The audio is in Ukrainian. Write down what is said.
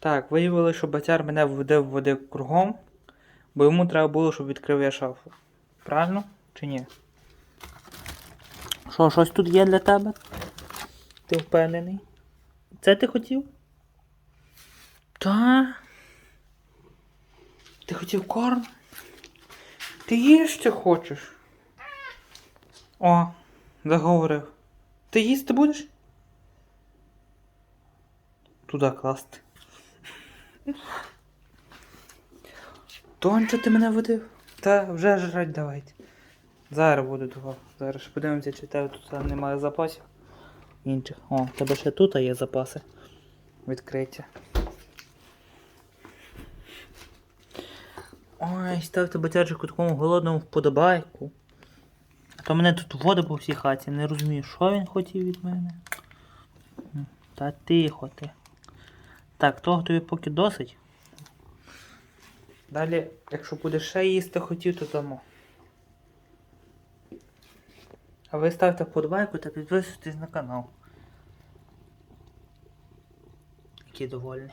Так, виявилося, що батяр мене водив водив кругом, бо йому треба було, щоб відкрив я шафу. Правильно чи ні? Що, щось тут є для тебе? Ти впевнений? Це ти хотів? Та. Ти хотів корм? Ти їсти хочеш? О, заговорив. Ти їсти будеш? Туди класти. Тонче ти мене водив? Та вже жрать давайте. Зараз буду того. Зараз подивимося, чи тебе тут немає запасів. Інших. О, тебе ще тут є запаси. Відкриття. Ой, ставте батярчику такому голодному вподобайку. А то мене тут вода по всій хаті, не розумію, що він хотів від мене. Та тихо ти. Так, того тобі поки досить. Далі, якщо будеш ще їсти хотів, то тому. А ви ставте подбайку та підписуйтесь на канал. Який довольний.